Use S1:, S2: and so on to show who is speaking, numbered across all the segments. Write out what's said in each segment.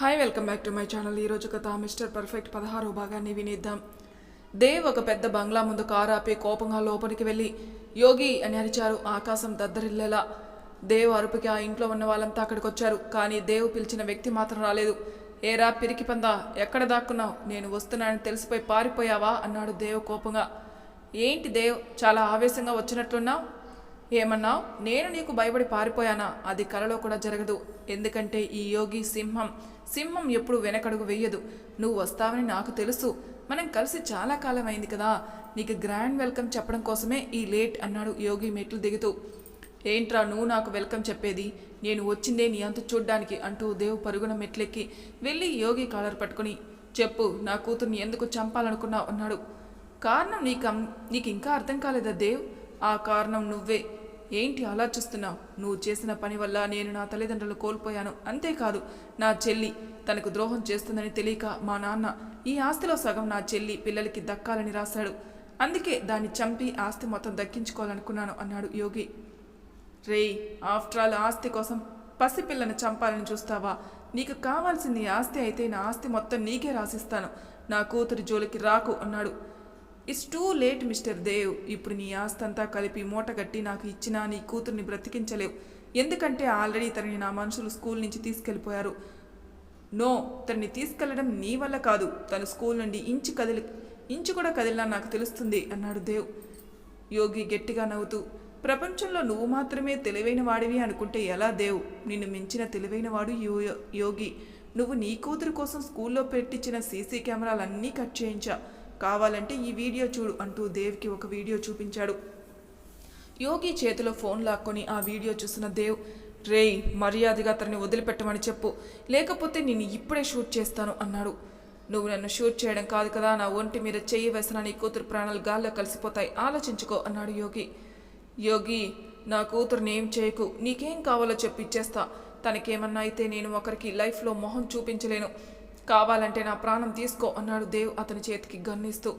S1: Hi welcome back to my channel ఈరోజు కథ mister perfect పదహారో భాగాన్ని వినిద్దాం. దేవ్ ఒక పెద్ద బంగ్లా ముందు కారు ఆపి కోపంగా లోపలికి వెళ్ళి యోగి అని అరిచారు ఆకాశం దద్దరిల్లేలా. దేవ్ అరుపుకి ఆ ఇంట్లో ఉన్న వాళ్ళంతా అక్కడికి వచ్చారు కానీ దేవ్ పిలిచిన వ్యక్తి మాత్రం రాలేదు. ఏరా పిరికి పందా ఎక్కడ దాక్కున్నావు? నేను వస్తున్నానని తెలిసిపోయి పారిపోయావా? అన్నాడు దేవ్ కోపంగా. ఏంటి దేవ్ చాలా ఆవేశంగా వచ్చినట్లున్నావు? ఏమన్నావు నేను నీకు భయపడి పారిపోయానా? అది కలలో కూడా జరగదు. ఎందుకంటే ఈ యోగి సింహం సింహం ఎప్పుడు వెనకడుగు వెయ్యదు నువ్వు వస్తావని నాకు తెలుసు. మనం కలిసి చాలా కాలం అయింది కదా. నీకు గ్రాండ్ వెల్కమ్ చెప్పడం కోసమే ఈ లేట్ అన్నాడు యోగి మెట్లు దిగుతూ. ఏంట్రా నువ్వు నాకు వెల్కమ్ చెప్పేది? నేను వచ్చిందే నీ అంత చూడ్డానికి అంటూ దేవు పరుగున మెట్లెక్కి వెళ్ళి యోగి కాలర్ పట్టుకుని చెప్పు నా కూతుర్ని ఎందుకు చంపాలనుకున్నావు? అన్నాడు. కారణం నీకు నీకు ఇంకా అర్థం కాలేదా దేవ్? ఆ కారణం నువ్వే. ఏంటి అలా చూస్తున్నావు నువ్వు చేసిన పని వల్ల నేను నా తల్లిదండ్రులు కోల్పోయాను. అంతేకాదు నా చెల్లి తనకు ద్రోహం చేస్తుందని తెలియక మా నాన్న ఈ ఆస్తిలో సగం నా చెల్లి పిల్లలకి దక్కాలని రాశాడు. అందుకే దాన్ని చంపి ఆస్తి మొత్తం దక్కించుకోవాలనుకున్నాను అన్నాడు యోగి. రేయ్ ఆఫ్టర్ ఆల్ ఆస్తి కోసం పసిపిల్లను చంపాలని చూస్తావా? నీకు కావాల్సింది ఆస్తి అయితే నా ఆస్తి మొత్తం నీకే రాసిస్తాను. నా కూతురి జోలికి రాకు అన్నాడు. It's too late Mr Dev ఇప్పుడు నీ ఆస్తంతా కలిపి మూటగట్టి నాకు ఇచ్చినా నీ కూతుర్ని బ్రతికించలేవు. ఎందుకంటే ఆల్రెడీ తనని నా మనుషులు స్కూల్ నుంచి తీసుకెళ్ళిపోయారు. నో తనని తీసుకెళ్ళడం నీ వల్ల కాదు. తను స్కూల్ నుండి ఇంచు కదిలి ఇంచు కూడా కదిలినా నాకు తెలుస్తుంది అన్నాడు దేవ్ యోగి గట్టిగా నవ్వుతూ ప్రపంచంలో నువ్వు మాత్రమే తెలివైన వాడివి అనుకుంటే ఎలా దేవ్ నిన్ను మించిన తెలివైన వాడు యో- యోగి. నువ్వు నీ కూతురు కోసం స్కూల్లో పెట్టించిన సీసీ కెమెరాలన్నీ కట్ చేయించా. కావాలంటే ఈ వీడియో చూడు అంటూ దేవ్కి ఒక వీడియో చూపించాడు. యోగి చేతిలో ఫోన్ లాక్కొని ఆ వీడియో చూసిన దేవ్ రేయ్ మర్యాదగా అతన్ని వదిలిపెట్టమని చెప్పు. లేకపోతే నేను ఇప్పుడే షూట్ చేస్తాను అన్నాడు. నువ్వు నన్ను షూట్ చేయడం కాదు కదా నా ఒంటి మీద చెయ్యి వేసిన నీ కూతురు ప్రాణాలు గాల్లో కలిసిపోతాయి. ఆలోచించుకో అన్నాడు యోగి. యోగి నా కూతురుని ఏం చేయకు. నీకేం కావాలో చెప్పిచ్చేస్తా తనకేమన్నా అయితే నేను ఒకరికి లైఫ్లో మొహం చూపించలేను. కావాలంటే నా ప్రాణం తీసుకో అన్నాడు దేవ్ అతని చేతికి గన్నిస్తూ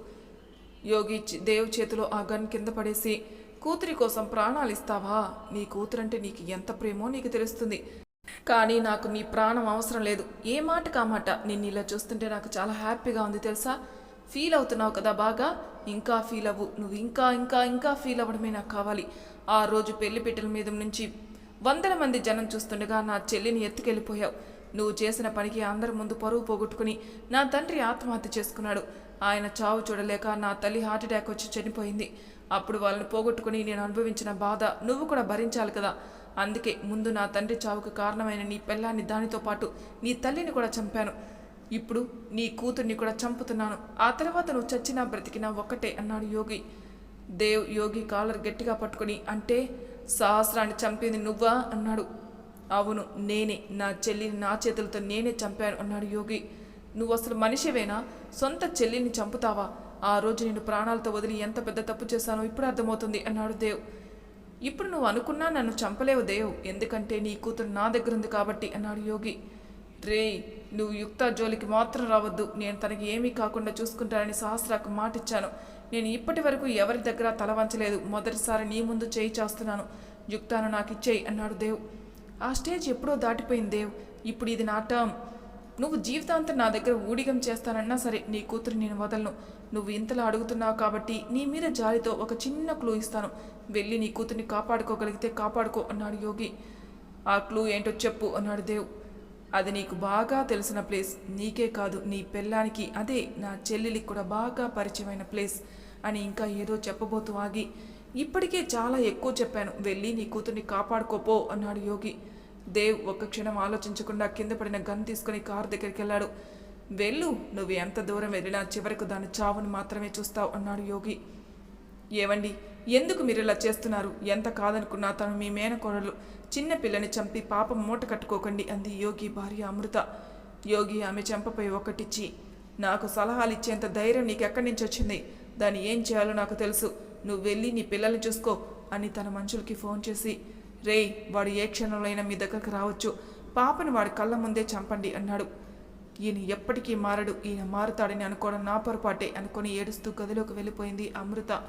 S1: యోగి దేవ్ చేతిలో ఆ గన్ కింద పడేసి కూతురి కోసం ప్రాణాలు ఇస్తావా? నీ కూతురంటే నీకు ఎంత ప్రేమో నీకు తెలుస్తుంది. కానీ నాకు నీ ప్రాణం అవసరం లేదు. ఏ మాట? కామాట నిన్ను ఇలా చూస్తుంటే నాకు చాలా హ్యాపీగా ఉంది తెలుసా? ఫీల్ అవుతున్నావు కదా బాగా? ఇంకా ఫీల్ అవ్వు. నువ్వు ఇంకా ఇంకా ఇంకా ఫీల్ అవ్వడమే నాకు కావాలి. ఆ రోజు పెళ్ళి మీద నుంచి వందల మంది జనం చూస్తుండగా నా చెల్లిని ఎత్తుకెళ్ళిపోయావు. నువ్వు చేసిన పనికి అందరి ముందు పరువు పోగొట్టుకుని నా తండ్రి ఆత్మహత్య చేసుకున్నాడు. ఆయన చావు చూడలేక నా తల్లి హార్ట్ అటాక్ వచ్చి చనిపోయింది. అప్పుడు వాళ్ళని పోగొట్టుకుని నేను అనుభవించిన బాధ నువ్వు కూడా భరించాలి కదా. అందుకే ముందు నా తండ్రి చావుకు కారణమైన నీ పిల్లాన్ని దానితో పాటు నీ తల్లిని కూడా చంపాను. ఇప్పుడు నీ కూతుర్ని కూడా చంపుతున్నాను. ఆ తర్వాత నువ్వు చచ్చినా బ్రతికినా ఒక్కటే అన్నాడు యోగి. దేవ్ యోగి కాలర్ గట్టిగా పట్టుకుని అంటే సహస్రాన్ని చంపింది నువ్వా? అన్నాడు. అవును నేనే. నా చెల్లిని నా చేతులతో నేనే చంపాను అన్నాడు యోగి. నువ్వు అసలు మనిషివేనా? సొంత చెల్లిని చంపుతావా? ఆ రోజు నేను ప్రాణాలతో వదిలి ఎంత పెద్ద తప్పు చేశానో ఇప్పుడు అర్థమవుతుంది అన్నాడు దేవ్. ఇప్పుడు నువ్వు అనుకున్నా నన్ను చంపలేవు దేవ్. ఎందుకంటే నీ కూతురు నా దగ్గర ఉంది కాబట్టి అన్నాడు యోగి. రేయ్ నువ్వు యుక్త జోలికి మాత్రం రావద్దు. నేను తనకి ఏమీ కాకుండా చూసుకుంటానని సహస్రాకు మాటిచ్చాను. నేను ఇప్పటి వరకు ఎవరి దగ్గర తల వంచలేదు. మొదటిసారి నీ ముందు చేయి చేస్తున్నాను. యుక్తాను నాకు ఇచ్చేయి అన్నాడు దేవ్. ఆ స్టేజ్ ఎప్పుడో దాటిపోయింది దేవ్. ఇప్పుడు ఇది నా టర్మ్. నువ్వు జీవితాంతం నా దగ్గర ఊడిగం చేస్తానన్నా సరే నీ కూతురు నేను వదలను. నువ్వు ఇంతలా అడుగుతున్నావు కాబట్టి నీ మీద జాలితో ఒక చిన్న క్లూ ఇస్తాను. వెళ్ళి నీ కూతుర్ని కాపాడుకోగలిగితే కాపాడుకో అన్నాడు యోగి. ఆ క్లూ ఏంటో చెప్పు అన్నాడు దేవ్. అది నీకు బాగా తెలిసిన ప్లేస్. నీకే కాదు నీ పెళ్ళానికి. అదే నా చెల్లెలికి కూడా బాగా పరిచయమైన ప్లేస్ అని ఇంకా ఏదో చెప్పబోతూ ఆగి ఇప్పటికే చాలా ఎక్కువ చెప్పాను. వెళ్ళి నీ కూతుర్ని కాపాడుకోపో అన్నాడు యోగి. దేవ్ ఒక్క క్షణం ఆలోచించకుండా కింద పడిన గన్ తీసుకుని కారు దగ్గరికి వెళ్ళాడు. వెళ్ళు నువ్వు ఎంత దూరం వెళ్ళినా చివరకు దాని చావుని మాత్రమే చూస్తావు అన్నాడు యోగి. ఏవండి ఎందుకు మీరు ఇలా చేస్తున్నారు? ఎంత కాదనుకున్నా తను మీ మేనకోడలు. చిన్న పిల్లని చంపి పాపం మూట కట్టుకోకండి అంది యోగి భార్య అమృత. యోగి ఆమె చెంపపై ఒకటిచ్చి నాకు సలహాలు ఇచ్చేంత ధైర్యం నీకు ఎక్కడి నుంచి వచ్చింది? దాన్ని ఏం చేయాలో నాకు తెలుసు. నువ్వు వెళ్ళి నీ పిల్లల్ని చూసుకో అని తన మనుషులకి ఫోన్ చేసి రేయ్ వాడు ఏ క్షణంలో అయినా మీ దగ్గరకు రావచ్చు. పాపని వాడి కళ్ళ ముందే చంపండి అన్నాడు. ఈయన ఎప్పటికీ మారడు. ఈయన మారుతాడని అనుకోవడం నా పొరపాటే అనుకొని ఏడుస్తూ గదిలోకి వెళ్ళిపోయింది అమృత.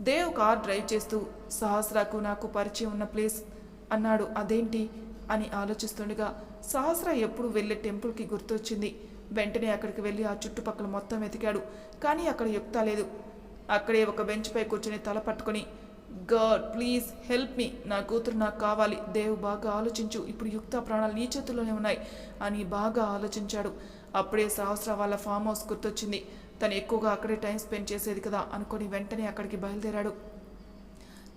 S1: దేవ్ కార్ డ్రైవ్ చేస్తూ సహస్రాకు నాకు పరిచయం ఉన్న ప్లేస్ అన్నాడు. అదేంటి? అని ఆలోచిస్తుండగా సహస్ర ఎప్పుడు వెళ్ళే టెంపుల్కి గుర్తొచ్చింది. వెంటనే అక్కడికి వెళ్ళి ఆ చుట్టుపక్కల మొత్తం వెతికాడు. కానీ అక్కడ యుక్త లేదు. అక్కడే ఒక బెంచ్పై కూర్చొని తల పట్టుకొని గాడ్ ప్లీజ్ హెల్ప్ మీ. నా కూతురు నాకు కావాలి. దేవు బాగా ఆలోచించు. ఇప్పుడు యుక్త ప్రాణాలు నీ చేతుల్లోనే ఉన్నాయి అని బాగా ఆలోచించాడు. అప్పుడే సహస్ర వాళ్ళ ఫామ్ హౌస్ గుర్తొచ్చింది. తను ఎక్కువగా అక్కడే టైం స్పెండ్ చేసేది కదా అనుకొని వెంటనే అక్కడికి బయలుదేరాడు.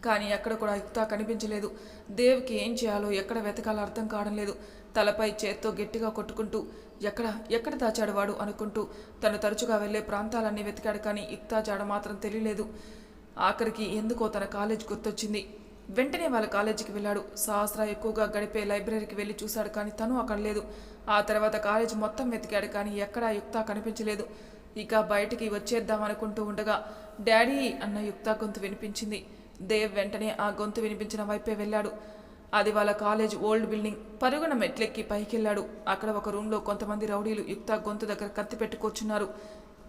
S1: కానీ ఎక్కడ కూడా యుక్త కనిపించలేదు. దేవ్కి ఏం చేయాలో ఎక్కడ వెతకాలో అర్థం కావడం లేదు. తలపై చేత్తో గట్టిగా కొట్టుకుంటూ ఎక్కడ ఎక్కడ దాచాడు వాడు అనుకుంటూ తను తరచుగా వెళ్ళే ప్రాంతాలన్నీ వెతికాడు కానీ యుక్తా జాడ మాత్రం తెలియలేదు. ఆఖరికి ఎందుకో తన కాలేజ్ గుర్తొచ్చింది. వెంటనే వాళ్ళ కాలేజీకి వెళ్ళాడు. సహస్ర ఎక్కువగా గడిపే లైబ్రరీకి వెళ్ళి చూశాడు కానీ తను అక్కడ లేదు. ఆ తర్వాత కాలేజ్ మొత్తం వెతికాడు కానీ ఎక్కడా యుక్త కనిపించలేదు. ఇక బయటికి వచ్చేద్దాం అనుకుంటూ ఉండగా డాడీ అన్న యుక్త గొంతు వినిపించింది. దేవ్ వెంటనే ఆ గొంతు వినిపించిన వైపే వెళ్ళాడు. అది వాళ్ళ కాలేజ్ ఓల్డ్ బిల్డింగ్. పరుగున మెట్లెక్కి పైకెళ్ళాడు. అక్కడ ఒక రూమ్లో కొంతమంది రౌడీలు యుక్త గొంతు దగ్గర కత్తి పెట్టుకొచ్చున్నారు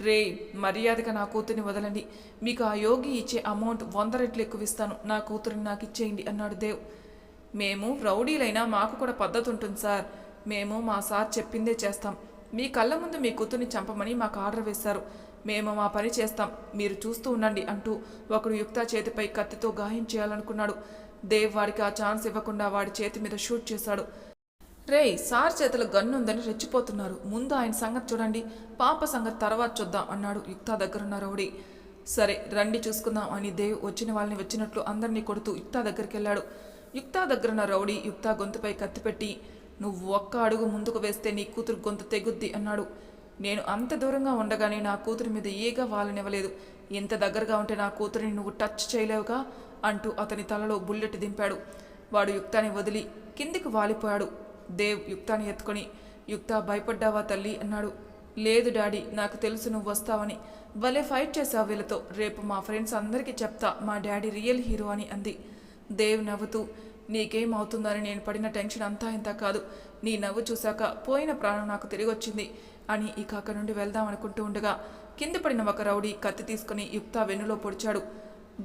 S1: రే మర్యాదగా నా కూతుర్ని వదలండి. మీకు ఆ యోగి ఇచ్చే అమౌంట్ వంద రెట్లు ఎక్కువ ఇస్తాను. నా కూతురిని నాకు ఇచ్చేయండి అన్నాడు దేవ్. మేము రౌడీలైనా మాకు కూడా పద్ధతి ఉంటుంది సార్. మేము మా సార్ చెప్పిందే చేస్తాం. మీ కళ్ళ ముందు మీ కూతుర్ని చంపమని మాకు ఆర్డర్ వేశారు. మేము మా పని చేస్తాం. మీరు చూస్తూ ఉండండి అంటూ ఒకడు యుక్త చేతిపై కత్తితో గాయం చేయాలనుకున్నాడు. దేవ్ వాడికి ఆ ఛాన్స్ ఇవ్వకుండా వాడి చేతి మీద షూట్ చేశాడు. రేయ్ సార్ చేతిలో గన్ను ఉందని రెచ్చిపోతున్నారు. ముందు ఆయన సంగతి చూడండి. పాప సంగతి తర్వాత చూద్దాం అన్నాడు యుక్త దగ్గరున్న రౌడీ. సరే రండి చూసుకుందాం అని దేవ్ వచ్చిన వాళ్ళని వచ్చినట్లు అందరినీ కొడుతూ యుక్తా దగ్గరికి వెళ్ళాడు యుక్తా దగ్గరున్న రౌడీ యుక్తా గొంతుపై కత్తిపెట్టి నువ్వు ఒక్క అడుగు ముందుకు వేస్తే నీ కూతురు గొంతు తెగుద్ది అన్నాడు. నేను అంత దూరంగా ఉండగానే నా కూతురి మీద ఏగా వాలనివ్వలేదు. ఇంత దగ్గరగా ఉంటే నా కూతురిని నువ్వు టచ్ చేయలేవుగా? అంటూ అతని తలలో బుల్లెట్ దింపాడు. వాడు యుక్తాన్ని వదిలి కిందికి వాలిపోయాడు. దేవ్ యుక్తాన్ని ఎత్తుకొని యుక్త భయపడ్డావా తల్లి? అన్నాడు. లేదు డాడీ నాకు తెలుసు నువ్వు వస్తావని. భలే ఫైట్ చేసావు వీళ్ళతో. రేపు మా ఫ్రెండ్స్ అందరికీ చెప్తా మా డాడీ రియల్ హీరో అని అంది. దేవ్ నవ్వుతూ నీకేం అవుతుందని నేను పడిన టెన్షన్ అంతా ఇంత కాదు. నీ నవ్వు చూశాక పోయిన ప్రాణం నాకు తిరిగి వచ్చింది అని ఇక అక్కడి నుండి వెళ్దాం అనుకుంటూ ఉండగా కింద పడిన ఒక రౌడీ కత్తి తీసుకుని యుక్త వెన్నులో పొడిచాడు.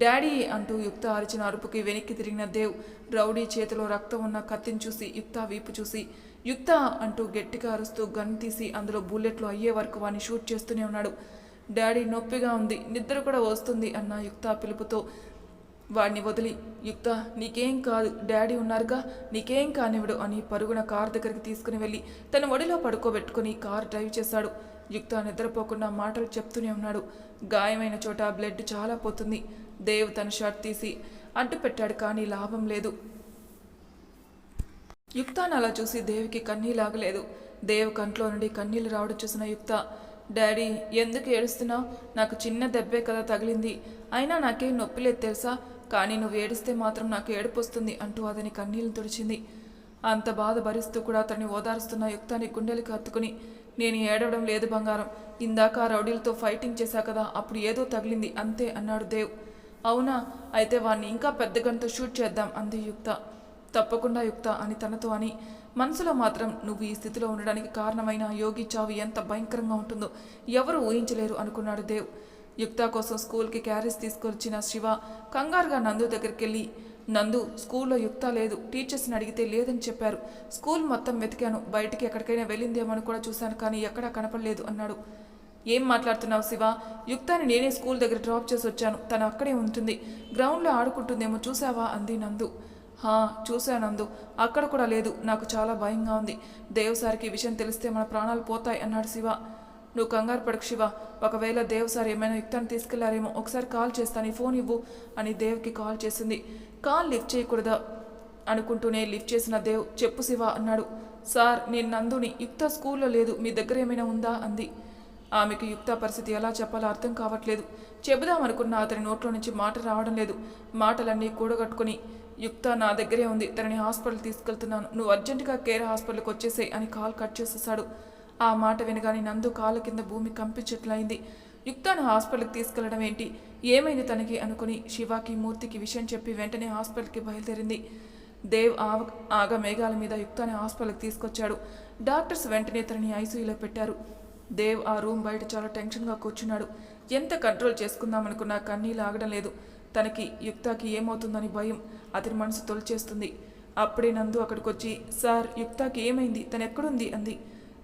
S1: డాడీ అంటూ యుక్త అరిచిన అరుపుకి వెనక్కి తిరిగిన దేవ్ రౌడీ చేతిలో రక్తం ఉన్న కత్తిని చూసి యుక్త వీపు చూసి యుక్త అంటూ గట్టిగా అరుస్తూ గన్ తీసి అందులో బుల్లెట్లు అయ్యే వరకు వాడిని షూట్ చేస్తూనే ఉన్నాడు. డాడీ నొప్పిగా ఉంది నిద్ర కూడా వస్తుంది అన్న యుక్త పిలుపుతో వాడిని వదిలి యుక్త నీకేం కాదు. డాడీ ఉన్నారుగా? నీకేం కానివ్వడు అని పరుగున కార్ దగ్గరికి తీసుకుని వెళ్ళి తన ఒడిలో పడుకోబెట్టుకుని కార్ డ్రైవ్ చేశాడు. యుక్త నిద్రపోకుండా మాటలు చెప్తూనే ఉన్నాడు. గాయమైన చోట బ్లడ్ చాలా పోతుంది. దేవ్ తన షర్ట్ తీసి అడ్డు పెట్టాడు కానీ లాభం లేదు. యుక్తాను అలా చూసి దేవికి కన్నీలాగలేదు దేవ్ కంట్లో నుండి కన్నీళ్ళు రావడం చూసిన యుక్త డాడీ ఎందుకు ఏడుస్తున్నావు? నాకు చిన్న దెబ్బే కదా తగిలింది. అయినా నాకేం నొప్పి లేదు తెలుసా? కానీ నువ్వు ఏడిస్తే మాత్రం నాకు ఏడుపు వస్తుంది అంటూ అతని కన్నీళ్ళు తుడిచింది. అంత బాధ భరిస్తూ కూడా అతన్ని ఓదారుస్తున్న యుక్తాన్ని గుండెలకు హత్తుకుని నేను ఏడవడం లేదు బంగారం. ఇందాక ఆ రౌడీలతో ఫైటింగ్ చేశా కదా అప్పుడు ఏదో తగిలింది. అంతే అన్నాడు దేవ్. అవునా? అయితే వాణ్ణి ఇంకా పెద్ద గంతో షూట్ చేద్దాం అంది యుక్త. తప్పకుండా యుక్త అని తనతో అని. మనసులో మాత్రం నువ్వు ఈ స్థితిలో ఉండడానికి కారణమైన యోగి చావు ఎంత భయంకరంగా ఉంటుందో ఎవరు ఊహించలేరు అనుకున్నాడు దేవ్. యుక్త కోసం స్కూల్కి క్యారేజ్ తీసుకొచ్చిన శివ కంగారుగా నందు దగ్గరికి వెళ్ళి నందు స్కూల్లో యుక్త లేదు టీచర్స్ని అడిగితే లేదని చెప్పారు. స్కూల్ మొత్తం వెతికాను బయటికి ఎక్కడికైనా వెళ్ళిందేమో అని కూడా చూశాను కానీ ఎక్కడా కనపడలేదు అన్నాడు. ఏం మాట్లాడుతున్నావు శివ? యుక్తాని నేనే స్కూల్ దగ్గర డ్రాప్ చేసి వచ్చాను తను అక్కడే ఉంటుంది. గ్రౌండ్లో ఆడుకుంటుందేమో చూసావా అంది నందు. హా చూశానందు అక్కడ కూడా లేదు నాకు చాలా భయంగా ఉంది. దేవసారికి విషయం తెలిస్తే మన ప్రాణాలు పోతాయి అన్నాడు శివ. నువ్వు కంగారు పడకు శివ. ఒకవేళ దేవ్ సార్ ఏమైనా యుక్తాన్ని తీసుకెళ్ళారేమో ఒకసారి కాల్ చేస్తాను ఫోన్ ఇవ్వు అని దేవ్కి కాల్ చేసింది. కాల్ లిఫ్ట్ చేయకూడదా? అనుకుంటూనే లిఫ్ట్ చేసిన దేవ్ చెప్పు శివ అన్నాడు. సార్ నేను నందుని యుక్త స్కూల్లో లేదు మీ దగ్గర ఏమైనా ఉందా? అంది. ఆమెకు యుక్త పరిస్థితి ఎలా చెప్పాలో అర్థం కావట్లేదు. చెబుదామనుకున్న అతని నోట్లో నుంచి మాట రావడం లేదు. మాటలన్నీ కూడగట్టుకుని యుక్త నా దగ్గరే ఉంది తనని హాస్పిటల్ తీసుకెళ్తున్నాను. నువ్వు అర్జెంటుగా కేర్ హాస్పిటల్కి వచ్చేసేయ్ అని కాల్ కట్ చేసేసాడు ఆ మాట వినగానే నందు కాళ్ళ కింద భూమి కంపించట్లయింది. యుక్తాను హాస్పిటల్కి తీసుకెళ్ళడం ఏంటి ఏమైంది తనకి అనుకుని శివాకి మూర్తికి విషయం చెప్పి వెంటనే హాస్పిటల్కి బయలుదేరింది. దేవ్ ఆవ ఆగ మేఘాల మీద యుక్తాన్ని హాస్పిటల్కి తీసుకొచ్చాడు. డాక్టర్స్ వెంటనే తనని ఐసీయూలో పెట్టారు. దేవ్ ఆ రూమ్ బయట చాలా టెన్షన్గా కూర్చున్నాడు. ఎంత కంట్రోల్ చేసుకుందామనుకున్నా కన్నీళ్ళు ఆగడం లేదు. తనకి యుక్తాకి ఏమవుతుందని భయం అతని మనసు తొలిచేస్తుంది. అప్పుడే నందు అక్కడికి వచ్చి సార్ యుక్తాకి ఏమైంది? తను ఎక్కడుంది అంది.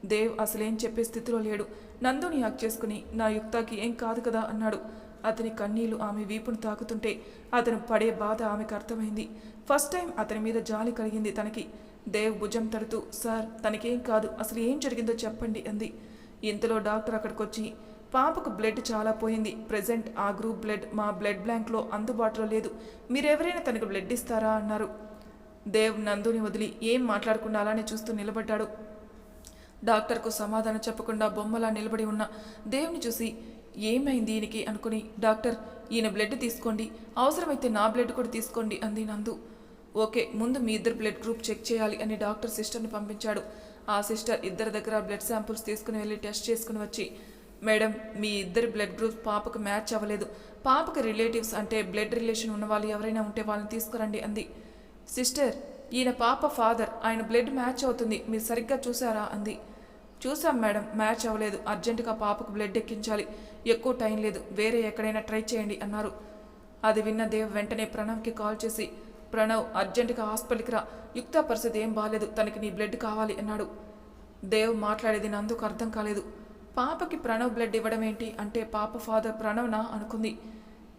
S1: దేవ్ అసలేం చెప్పే స్థితిలో లేడు. నందుని హక్ చేసుకుని నా యుక్తాకి ఏం కాదు కదా అన్నాడు. అతని కన్నీళ్ళు ఆమె వీపును తాకుతుంటే అతను పడే బాధ ఆమెకు అర్థమైంది. ఫస్ట్ టైం అతని మీద జాలి కలిగింది తనకి. దేవ్ భుజం తడుతూ సార్ తనకేం కాదు. అసలు ఏం జరిగిందో చెప్పండి అంది. ఇంతలో డాక్టర్ అక్కడికి వచ్చి పాపకు బ్లడ్ చాలా పోయింది. ప్రెజెంట్ ఆ గ్రూప్ బ్లడ్ మా బ్లడ్ బ్యాంక్లో అందుబాటులో లేదు. మీరెవరైనా తనకు బ్లడ్ ఇస్తారా? అన్నారు. దేవ్ నందుని వదిలి ఏం మాట్లాడకుండా అలానే చూస్తూ నిలబడ్డాడు. డాక్టర్కు సమాధానం చెప్పకుండా బొమ్మలా నిలబడి ఉన్న దేవుని చూసి ఏమైంది ఈయనకి అనుకుని డాక్టర్ ఈయన బ్లడ్ తీసుకోండి అవసరమైతే నా బ్లడ్ కూడా తీసుకోండి అంది నందు. ఓకే ముందు మీ ఇద్దరు బ్లడ్ గ్రూప్ చెక్ చేయాలి అని డాక్టర్ సిస్టర్ని పంపించాడు. ఆ సిస్టర్ ఇద్దరి దగ్గర బ్లడ్ శాంపుల్స్ తీసుకుని వెళ్ళి టెస్ట్ చేసుకుని వచ్చి మేడం మీ ఇద్దరి బ్లడ్ గ్రూప్ పాపకు మ్యాచ్ అవ్వలేదు. పాపకి రిలేటివ్స్ అంటే బ్లడ్ రిలేషన్ ఉన్న వాళ్ళు ఎవరైనా ఉంటే వాళ్ళని తీసుకురండి అంది. సిస్టర్ ఈయన పాప ఫాదర్ ఆయన బ్లడ్ మ్యాచ్ అవుతుంది. మీరు సరిగ్గా చూసారా అంది. చూసాం మేడం మ్యాచ్ అవ్వలేదు. అర్జెంటుగా పాపకు బ్లడ్ ఎక్కించాలి. ఎక్కువ టైం లేదు. వేరే ఎక్కడైనా ట్రై చేయండి అన్నారు. అది విన్న దేవ్ వెంటనే ప్రణవ్కి కాల్ చేసి ప్రణవ్ అర్జెంటుగా హాస్పిటల్కి రా. యుక్త పరిస్థితి ఏం బాగాలేదు తనకి నీ బ్లడ్ కావాలి అన్నాడు. దేవ్ మాట్లాడేది నందుకు అర్థం కాలేదు. పాపకి ప్రణవ్ బ్లడ్ ఇవ్వడం ఏంటి అంటే పాప ఫాదర్ ప్రణవ్నా? అనుకుంది.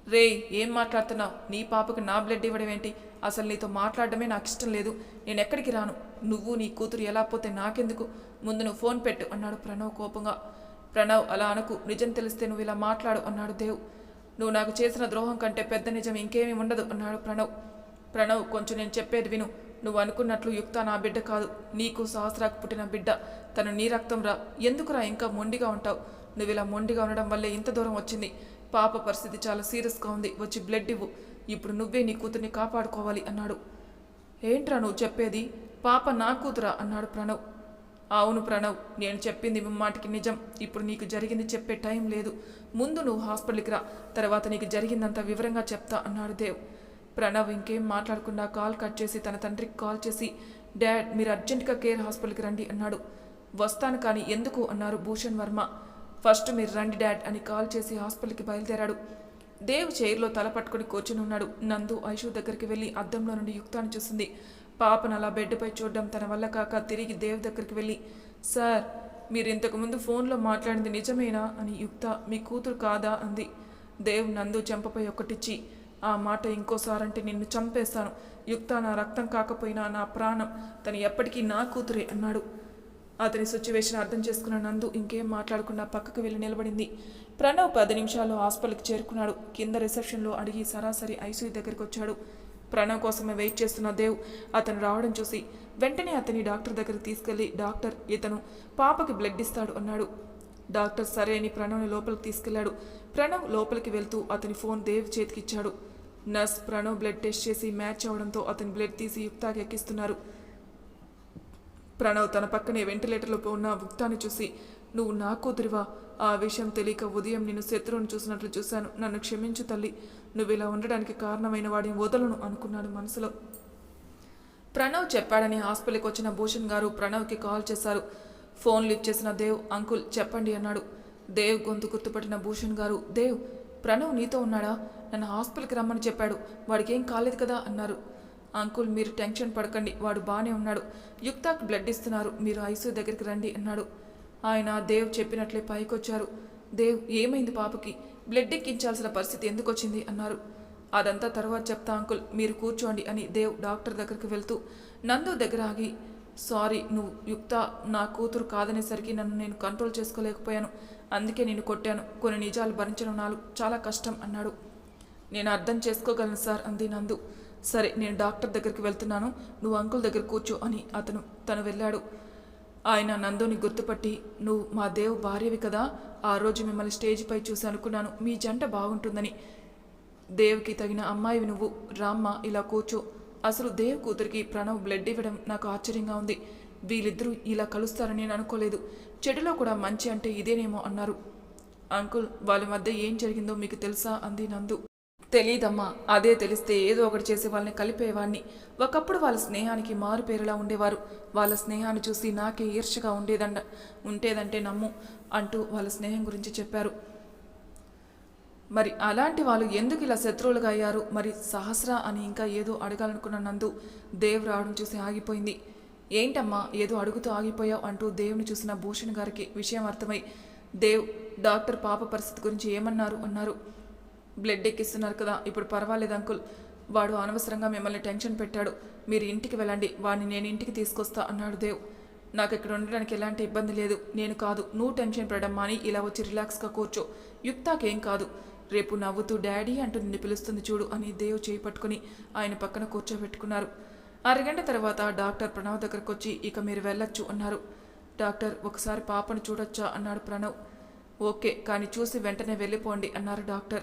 S1: రే ఏం మాట్లాడుతున్నావు? నీ పాపకు నా బ్లడ్ ఇవ్వడం ఏంటి? అసలు నీతో మాట్లాడడమే నాకు ఇష్టం లేదు. నేను ఎక్కడికి రాను? నువ్వు నీ కూతురు ఎలా పోతే నాకెందుకు? ముందు నువ్వు ఫోన్ పెట్టు అన్నాడు ప్రణవ్ కోపంగా. ప్రణవ్ అలా అనుకు. నిజం తెలిస్తే నువ్వు ఇలా మాట్లాడు అన్నాడు దేవ్. నువ్వు నాకు చేసిన ద్రోహం కంటే పెద్ద నిజం ఇంకేమీ ఉండదు అన్నాడు ప్రణవ్. ప్రణవ్ కొంచెం నేను చెప్పేది విను. నువ్వు అనుకున్నట్లు యుక్త నా బిడ్డ కాదు. నీకు సహస్రాకు పుట్టిన బిడ్డ. తను నీ రక్తం రా. ఎందుకురా ఇంకా మొండిగా ఉంటావు? నువ్వు ఇలా మొండిగా ఉండడం వల్లే ఇంత దూరం వచ్చింది. పాప పరిస్థితి చాలా సీరియస్గా ఉంది. వచ్చి బ్లడ్ ఇవ్వు. ఇప్పుడు నువ్వే నీ కూతుర్ని కాపాడుకోవాలి అన్నాడు. ఏంట్రా నువ్వు చెప్పేది? పాప నా కూతురా అన్నాడు ప్రణవ్. అవును ప్రణవ్ నేను చెప్పింది మాటికి నిజం. ఇప్పుడు నీకు జరిగింది చెప్పే టైం లేదు. ముందు నువ్వు హాస్పిటల్కి రా. తర్వాత నీకు జరిగిందంత వివరంగా చెప్తా అన్నాడు దేవ్. ప్రణవ్ ఇంకేం మాట్లాడకుండా కాల్ కట్ చేసి తన తండ్రికి కాల్ చేసి డాడ్ మీరు అర్జెంటుగా కేర్ హాస్పిటల్కి రండి అన్నాడు. వస్తాను కానీ ఎందుకు? అన్నారు భూషణ్ వర్మ. ఫస్ట్ మీరు రండి డాడ్ అని కాల్ చేసి హాస్పిటల్కి బయలుదేరాడు. దేవ్ చైర్లో తల పట్టుకుని కూర్చుని ఉన్నాడు. నందు ఐషు దగ్గరికి వెళ్ళి అద్దంలో నుండి యుక్తాన్ని చూసింది. పాపను అలా బెడ్పై చూడడం తన వల్ల కాక తిరిగి దేవ్ దగ్గరికి వెళ్ళి సార్ మీరు ఇంతకుముందు ఫోన్లో మాట్లాడింది నిజమేనా? అని యుక్త మీ కూతురు కాదా? అంది. దేవ్ నందు చెంపపై ఒకటిచ్చి ఆ మాట ఇంకోసారంటే నిన్ను చంపేస్తాను. యుక్త నా రక్తం కాకపోయినా నా ప్రాణం తను ఎప్పటికీ నా కూతురే అన్నాడు. అతని సిచ్యువేషన్ అర్థం చేసుకున్న నందు ఇంకేం మాట్లాడకుండా పక్కకు వెళ్ళి నిలబడింది. ప్రణవ్ పది నిమిషాల్లో హాస్పిటల్కి చేరుకున్నాడు. కింద రిసెప్షన్లో అడిగి సరాసరి ఐసీయూ దగ్గరికి వచ్చాడు. ప్రణవ్ కోసమే వెయిట్ చేస్తున్న దేవ్ అతను రావడం చూసి వెంటనే అతని డాక్టర్ దగ్గరికి తీసుకెళ్ళి డాక్టర్ ఇతను పాపకి బ్లడ్ ఇస్తాడు అన్నాడు. డాక్టర్ సరే అని ప్రణవ్ని లోపలికి తీసుకెళ్ళాడు ప్రణవ్ లోపలికి వెళ్తూ అతని ఫోన్ దేవ్ చేతికిచ్చాడు. నర్స్ ప్రణవ్ బ్లడ్ టెస్ట్ చేసి మ్యాచ్ అవడంతో అతని బ్లడ్ తీసి యుక్తాకి ఎక్కిస్తున్నారు. ప్రణవ్ తన పక్కనే వెంటిలేటర్లో ఉన్న ఉక్తాన్ని చూసి నువ్వు నా కూతురివా? ఆ విషయం తెలియక ఉదయం నిన్ను శత్రువుని చూసినట్లు చూశాను. నన్ను క్షమించు తల్లి. నువ్వు ఇలా ఉండడానికి కారణమైన వాడిని వదలను అనుకున్నాడు మనసులో. ప్రణవ్ చెప్పాడని హాస్పిటల్కి వచ్చిన భూషణ్ గారు ప్రణవ్కి కాల్ చేశారు. ఫోన్ లిఫ్ట్ చేసిన దేవ్ అంకుల్ చెప్పండి అన్నాడు. దేవ్ గొంతు గుర్తుపట్టిన భూషణ్ గారు దేవ్ ప్రణవ్ నీతో ఉన్నాడా? నన్ను హాస్పిటల్కి రమ్మని చెప్పాడు. వాడికి ఏం కాలేదు కదా అన్నారు. అంకుల్ మీరు టెన్షన్ పడకండి వాడు బాగానే ఉన్నాడు. యుక్తాకు బ్లడ్ ఇస్తున్నారు మీరు ఐసీయూ దగ్గరికి రండి అన్నాడు. ఆయన దేవ్ చెప్పినట్లే పైకొచ్చారు. దేవ్ ఏమైంది పాపకి? బ్లడ్ ఎక్కించాల్సిన పరిస్థితి ఎందుకు వచ్చింది అన్నారు. అదంతా తర్వాత చెప్తా అంకుల్ మీరు కూర్చోండి అని దేవ్ డాక్టర్ దగ్గరికి వెళ్తూ నందు దగ్గర ఆగి సారీ నువ్వు యుక్త నా కూతురు కాదనేసరికి నన్ను నేను కంట్రోల్ చేసుకోలేకపోయాను. అందుకే నేను కొట్టాను. కొన్ని నిజాలు భరించడం నాలుగు చాలా కష్టం అన్నాడు. నేను అర్థం చేసుకోగలను సార్ అంది నందు. సరే నేను డాక్టర్ దగ్గరికి వెళ్తున్నాను. నువ్వు అంకుల్ దగ్గర కూర్చో అని అతను తను వెళ్ళాడు. ఆయన నందుని గుర్తుపట్టి నువ్వు మా దేవ్ భార్యవి కదా ఆ రోజు మిమ్మల్ని స్టేజ్పై చూసి అనుకున్నాను. మీ జంట బాగుంటుందని. దేవ్కి తగిన అమ్మాయివి నువ్వు. రామ్మ ఇలా కూర్చో. అసలు దేవ్ కూతురికి ప్రణవ్ బ్లడ్ ఇవ్వడం నాకు ఆశ్చర్యంగా ఉంది. వీళ్ళిద్దరూ ఇలా కలుస్తారని నేను అనుకోలేదు. చెడులో కూడా మంచి అంటే ఇదేనేమో అన్నారు. అంకుల్ వాళ్ళ మధ్య ఏం జరిగిందో మీకు తెలుసా? అంది నందు. తెలీదమ్మా. అదే తెలిస్తే ఏదో ఒకటి చేసి వాళ్ళని కలిపేవాణ్ణి. ఒకప్పుడు వాళ్ళ స్నేహానికి మారు పేరులా ఉండేవారు. వాళ్ళ స్నేహాన్ని చూసి నాకే ఈర్షగా ఉండేదండ ఉంటేదంటే నమ్ము అంటూ వాళ్ళ స్నేహం గురించి చెప్పారు. మరి అలాంటి వాళ్ళు ఎందుకు ఇలా శత్రువులుగా అయ్యారు? మరి సహస్ర అని ఇంకా ఏదో అడగాలనుకున్న నందు దేవ్ రావడం చూసి ఆగిపోయింది. ఏంటమ్మా ఏదో అడుగుతూ ఆగిపోయావు అంటూ దేవుని చూసిన భూషణ్ గారికి విషయం అర్థమై దేవ్ డాక్టర్ పాప పరిస్థితి గురించి ఏమన్నారు? అన్నారు. బ్లడ్ ఎక్కిస్తున్నారు కదా. ఇప్పుడు పర్వాలేదు అంకుల్. వాడు అనవసరంగా మిమ్మల్ని టెన్షన్ పెట్టాడు. మీరు ఇంటికి వెళ్ళండి. వాడిని నేను ఇంటికి తీసుకొస్తా అన్నాడు దేవ్. నాకు ఇక్కడ ఉండడానికి ఎలాంటి ఇబ్బంది లేదు. నేను కాదు. నువ్వు టెన్షన్ పడడం అని ఇలా వచ్చి రిలాక్స్గా కూర్చో. యుక్తాకేం కాదు. రేపు నవ్వుతూ డాడీ అంటూ నిన్ను పిలుస్తుంది చూడు అని దేవ్ చేయి పట్టుకుని ఆయన పక్కన కూర్చోబెట్టుకున్నారు. అరగంట తర్వాత డాక్టర్ ప్రణవ్ దగ్గరకు వచ్చి ఇక మీరు వెళ్ళొచ్చు అన్నారు. డాక్టర్ ఒకసారి పాపను చూడొచ్చా అన్నాడు ప్రణవ్. ఓకే కానీ చూసి వెంటనే వెళ్ళిపోండి అన్నారు డాక్టర్.